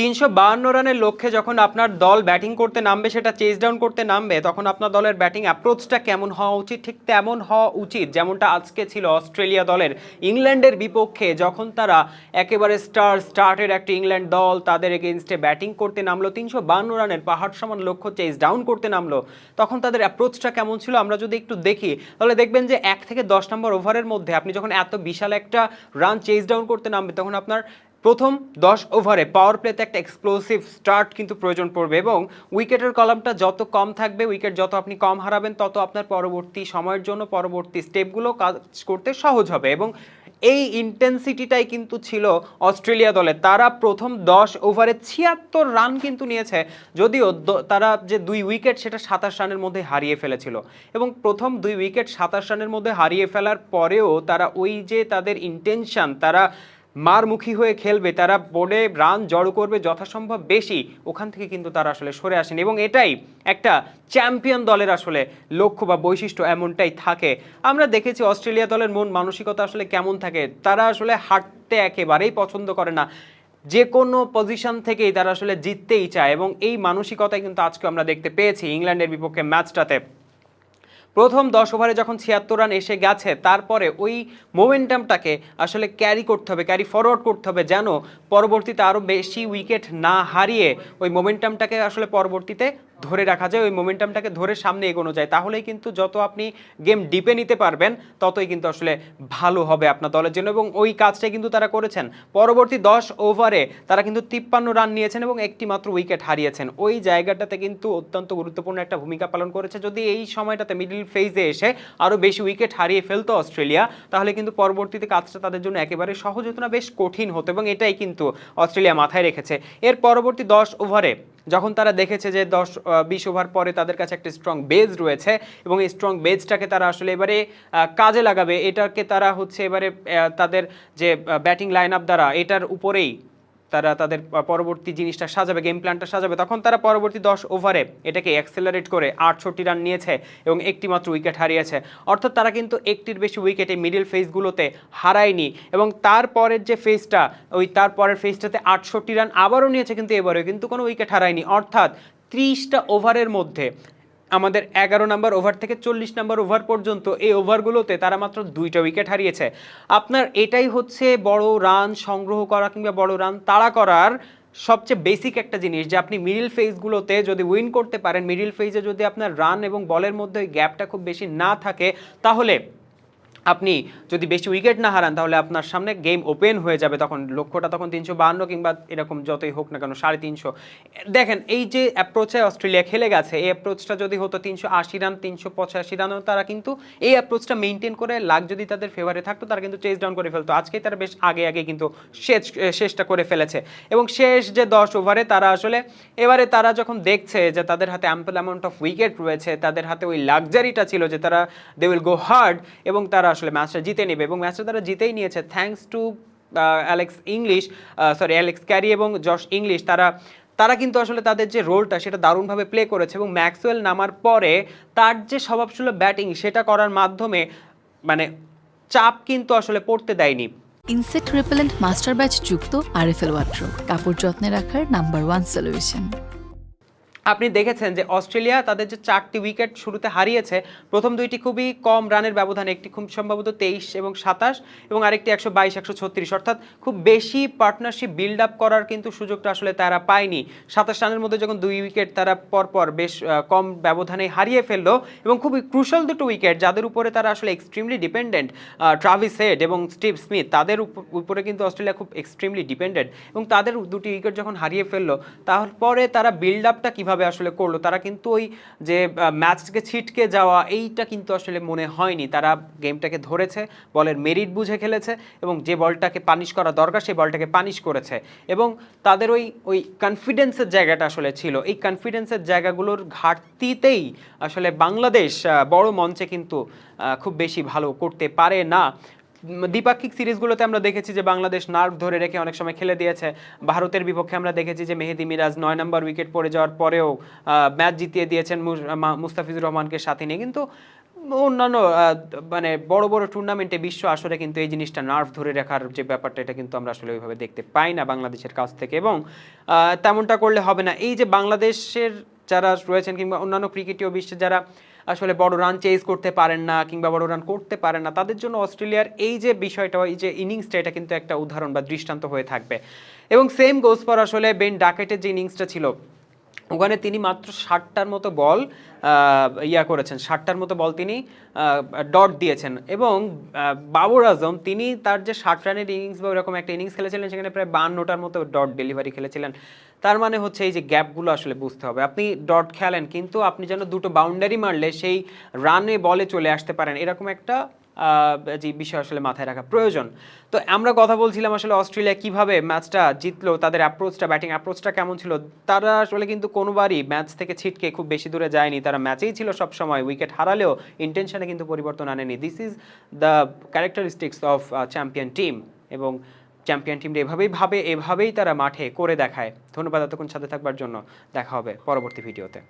তিনশো বাহান্ন রানের লক্ষ্যে যখন আপনার দল ব্যাটিং করতে নামবে, সেটা চেস ডাউন করতে নামবে, তখন আপনার দলের ব্যাটিং অ্যাপ্রোচটা কেমন হওয়া উচিত? ঠিক তেমন হওয়া উচিত যেমনটা আজকে ছিল অস্ট্রেলিয়া দলের ইংল্যান্ডের বিপক্ষে, যখন তারা একেবারে স্টার স্টার্টের একটা ইংল্যান্ড দল, তাদের এগেনস্টে ব্যাটিং করতে নামলো, তিনশো বাহান্ন রানের পাহাড় সমান লক্ষ্য চেস ডাউন করতে নামলো, তখন তাদের অ্যাপ্রোচটা কেমন ছিল? আমরা যদি একটু দেখি, তাহলে দেখবেন যে এক থেকে দশ নম্বর ওভারের মধ্যে আপনি যখন এত বিশাল একটা রান চেস ডাউন করতে নামবে, তখন আপনার প্রথম দশ ওভারে পাওয়ার প্লেতে একটা এক্সপ্লোসিভ স্টার্ট কিন্তু প্রয়োজন পড়বে এবং উইকেটের কলামটা যত কম থাকবে উইকেট যত আপনি কম হারাবেন, তত আপনার পরবর্তী সময়ের জন্য পরবর্তী স্টেপগুলো কাজ করতে সহজ হবে এবং এই ইন্টেন্সিটিটাই কিন্তু ছিল অস্ট্রেলিয়া দলে তারা প্রথম দশ ওভারে ছিয়াত্তর রান কিন্তু নিয়েছে, যদিও তারা যে দুই উইকেট সেটা সাতাশ রানের মধ্যে হারিয়ে ফেলেছিল এবং প্রথম দুই উইকেট সাতাশ রানের মধ্যে হারিয়ে ফেলার পরেও তারা ওই যে তাদের ইন্টেনশন তারা মারমুখী হয়ে খেলবে, তারা বোর্ডে রান জড়ো করবে যথাসম্ভব বেশি, ওখান থেকে কিন্তু তারা আসলে সরে আসেনি এবং এটাই একটা চ্যাম্পিয়ন দলের আসলে লক্ষ্য বা বৈশিষ্ট্য এমনটাই থাকে। আমরা দেখেছি অস্ট্রেলিয়া দলের মন মানসিকতা আসলে কেমন থাকে, তারা আসলে হাঁটতে একেবারেই পছন্দ করে না। যে কোনো পজিশন থেকেই তারা আসলে জিততেই চায় এবং এই মানসিকতাই কিন্তু আজকে আমরা দেখতে পেয়েছি ইংল্যান্ডের বিপক্ষে ম্যাচটাতে প্রথম দশ ওভারে যখন ছিয়াত্তর রান এসে গেছে, তারপরে ওই মোমেন্টামটাকে আসলে ক্যারি করতে হবে ক্যারি ফরওয়ার্ড করতে হবে যেন পরবর্তীতে আরও বেশি উইকেট না হারিয়ে ওই মোমেন্টামটাকে আসলে পরবর্তীতে ধরে রাখা যায়, ওই মোমেন্টামটাকে ধরে সামনে এগোনো যায়। তাহলেই কিন্তু যত আপনি গেম ডিপে নিতে পারবেন, ততই কিন্তু আসলে ভালো হবে আপনার দলের জন্য। এবং ওই কাজটাই কিন্তু তারা করেছেন। পরবর্তী দশ ওভারে তারা কিন্তু তিপ্পান্ন রান নিয়েছেন এবং একটি মাত্র উইকেট হারিয়েছেন। ওই জায়গাটাতে কিন্তু অত্যন্ত গুরুত্বপূর্ণ একটা ভূমিকা পালন করেছে। যদি এই সময়টাতে মিডিল ফেজে এসে আরও বেশি উইকেট হারিয়ে ফেলতো অস্ট্রেলিয়া, তাহলে কিন্তু পরবর্তীতে কাজটা তাদের জন্য একেবারে সহজ হতো না, বেশ কঠিন হতো। এবং এটাই কিন্তু অস্ট্রেলিয়া মাথায় রেখেছে। এর পরবর্তী দশ ওভারে যখন তারা দেখেছে যে দশ বিশ ওভার পরে তাদের কাছে একটা স্ট্রং বেজ রয়েছে এবং এই স্ট্রং বেজটাকে তারা আসলে এবারে কাজে লাগাবে। এটাকে তারা হচ্ছে এবারে তাদের যে ব্যাটিং লাইন আপ দ্বারা, এটার উপরেই তারা তাদের পরবর্তী জিনিসটা সাজাবে গেম প্ল্যানটা সাজাবে, তখন তারা পরবর্তী দশ ওভারে এটাকে অ্যাক্সেলারেট করে আটষট্টি রান নিয়েছে এবং একটি মাত্র উইকেট হারিয়েছে। অর্থাৎ তারা কিন্তু একটির বেশি উইকেটে মিডিল ফেজগুলোতে হারায়নি এবং তারপরের যে ফেজটা ওই তারপরের ফেজটাতে আটষট্টি রান আবারও নিয়েছে, কিন্তু এবারেও কিন্তু কোনো উইকেট হারায়নি। অর্থাৎ ত্রিশটা ওভারের মধ্যে আমাদের এগারো নাম্বার ওভার থেকে চল্লিশ নাম্বার ওভার পর্যন্ত এই ওভারগুলোতে তারা মাত্র দুইটা উইকেট হারিয়েছে। আপনার এটাই হচ্ছে বড় রান সংগ্রহ করা কিংবা বড় রান তাড়া করার সবচেয়ে বেসিক একটা জিনিস যে আপনি মিডিল ফেজগুলোতে যদি উইন করতে পারেন মিডিল ফেজে যদি আপনার রান এবং বলের মধ্যে ওই গ্যাপটা খুব বেশি না থাকে, তাহলে আপনি যদি বেশি উইকেট না হারান, তাহলে আপনার সামনে গেম ওপেন হয়ে যাবে তখন। লক্ষ্যটা তখন তিনশো বাহান্ন কিংবা এরকম যতই হোক না কেন, সাড়ে তিনশো। দেখেন, এই যে অ্যাপ্রোচে অস্ট্রেলিয়া খেলে গেছে, এই অ্যাপ্রোচটা যদি হতো তিনশো আশি রান তিনশো পঁচাশি রানও তারা কিন্তু এই অ্যাপ্রোচটা মেনটেন করে লাখ যদি তাদের ফেভারে থাকতো, তারা কিন্তু চেস ডাউন করে ফেলতো। আজকেই তারা বেশ আগে আগে কিন্তু শেষ, শেষটা করে ফেলেছে। এবং শেষ যে দশ ওভারে তারা আসলে, এবারে তারা যখন দেখছে যে তাদের হাতে অ্যাম্পল অ্যামাউন্ট অফ উইকেট রয়েছে, তাদের হাতে ওই লাক্সারিটা ছিল যে তারা দে উইল গো হার্ড এবং তারা আসলে ম্যাচটা জিতে নেবে এবং ম্যাচটা তারা জিতেই নিয়েছে। Thanks to Alex Inglis sorry Alex Carey এবং জশ ইংলিশ তারা তারা কিন্তু আসলে তাদের যে রোলটা সেটা দারুণভাবে প্লে করেছে এবং ম্যাক্সওয়েল নামার পরে তার যে স্বভাবসুলভ ব্যাটিং সেটা করার মাধ্যমে মানে চাপ কিন্তু আসলে পড়তে দেয়নি। ইনসেক্ট রিপেলেন্ট মাস্টার ব্যাচ যুক্ত আরএফএল ওয়াট্রো কাপড় যত্নে রাখার নাম্বার ওয়ান সলিউশন আপনি দেখেছেন যে অস্ট্রেলিয়া তাদের যে চারটি উইকেট শুরুতে হারিয়েছে, প্রথম দুইটি খুবই কম রানের ব্যবধানে, একটি খুব সম্ভবত তেইশ এবং সাতাশ এবং আরেকটি একশো বাইশ, একশো ছত্রিশ। অর্থাৎ খুব বেশি পার্টনারশিপ বিল্ড আপ করার কিন্তু সুযোগটা আসলে তারা পায়নি। সাতাশ রানের মধ্যে যখন দুই উইকেট তারা পরপর বেশ কম ব্যবধানে হারিয়ে ফেলল এবং খুবই ক্রুশাল দুটো উইকেট, যাদের উপরে তারা আসলে এক্সট্রিমলি ডিপেন্ডেন্ট ট্রাভিস হেড এবং স্টিভ স্মিথ তাদের উপ- উপরে কিন্তু অস্ট্রেলিয়া খুব এক্সট্রিমলি ডিপেন্ডেন্ট এবং তাদের দুটি উইকেট যখন হারিয়ে ফেলল তারপরে তারা বিল্ড আপটা কীভাবে আসলে করল? তারা কিন্তু ওই যে ম্যাচকে ছিটকে যাওয়া এইটা কিন্তু আসলে মনে হয়নি। তারা গেমটাকে ধরেছে, বলের মেরিট বুঝে খেলেছে এবং যে বলটাকে পানিশ করা দরকার সেই বলটাকে পানিশ করেছে। এবং তাদের ওই ওই কনফিডেন্সের জায়গাটা আসলে ছিল। এই কনফিডেন্সের জায়গাগুলোর ঘাটতিতেই আসলে বাংলাদেশ বড় মঞ্চে কিন্তু খুব বেশি ভালো করতে পারে না। দ্বিপাক্ষিক সিরিজগুলোতে আমরা দেখেছি যে বাংলাদেশ নার্ভ ধরে রেখে অনেক সময় খেলে দিয়েছে। ভারতের বিপক্ষে আমরা দেখেছি যে মেহেদি মিরাজ নয় নম্বর উইকেট পড়ে যাওয়ার পরেও ম্যাচ জিতিয়ে দিয়েছেন মুস্তাফিজুর রহমানকে সাথে নিয়ে। কিন্তু অন্যান্য মানে বড় বড় টুর্নামেন্টে বিশ্ব আসরে কিন্তু এই জিনিসটা নার্ভ ধরে রাখার যে ব্যাপারটা, এটা কিন্তু আমরা আসলে ওইভাবে দেখতে পাই না বাংলাদেশের কাছ থেকে। এবং তেমনটা করলে হবে না। এই যে বাংলাদেশের যারা রয়েছেন কিংবা অন্যান্য ক্রিকেটীয় বিশ্বে যারা আসলে বড় রান চেজ করতে পারেন না কিংবা বড় রান করতে পারেন না, তাদের জন্য অস্ট্রেলিয়ার এই যে বিষয়টা, এই যে ইনিংসটা এটা কিন্তু একটা উদাহরণ বা দৃষ্টান্ত হয়ে থাকবে। এবং সেম গোস ফর আসলে বেন ডাকেটের যে ইনিংসটা ছিল ওখানে তিনি মাত্র ষাটটার মতো বল ইয়া করেছেন। ষাটটার মতো বল তিনি ডট দিয়েছেন। এবং বাবর আজম তিনি তার যে ষাট রানের ইনিংস বা ওরকম একটা ইনিংস খেলেছিলেন, সেখানে প্রায় বান্নটার মতো ডট ডেলিভারি খেলেছিলেন। তার মানে হচ্ছে এই যে গ্যাপগুলো আসলে বুঝতে হবে। আপনি ডট খেলেন, কিন্তু আপনি যেন দুটো বাউন্ডারি মারলে সেই রানে বলে চলে আসতে পারেন। এরকম একটা যে বিষয় আসলে মাথায় রাখা প্রয়োজন। তো আমরা কথা বলছিলাম আসলে অস্ট্রেলিয়া কীভাবে ম্যাচটা জিতলো, তাদের অ্যাপ্রোচটা ব্যাটিং অ্যাপ্রোচটা কেমন ছিল। তারা আসলে কিন্তু কোনোবারই ম্যাচ থেকে ছিটকে খুব বেশি দূরে যায়নি। তারা ম্যাচেই ছিল সব সময় উইকেট হারালেও ইন্টেনশনে কিন্তু পরিবর্তন আনেনি। This is the characteristics of champion team এবং চ্যাম্পিয়ন টিমটা এভাবেই ভাবে, এভাবেই তারা মাঠে করে দেখায়। ধন্যবাদ এতক্ষণ সাথে থাকবার জন্য। দেখা হবে পরবর্তী ভিডিওতে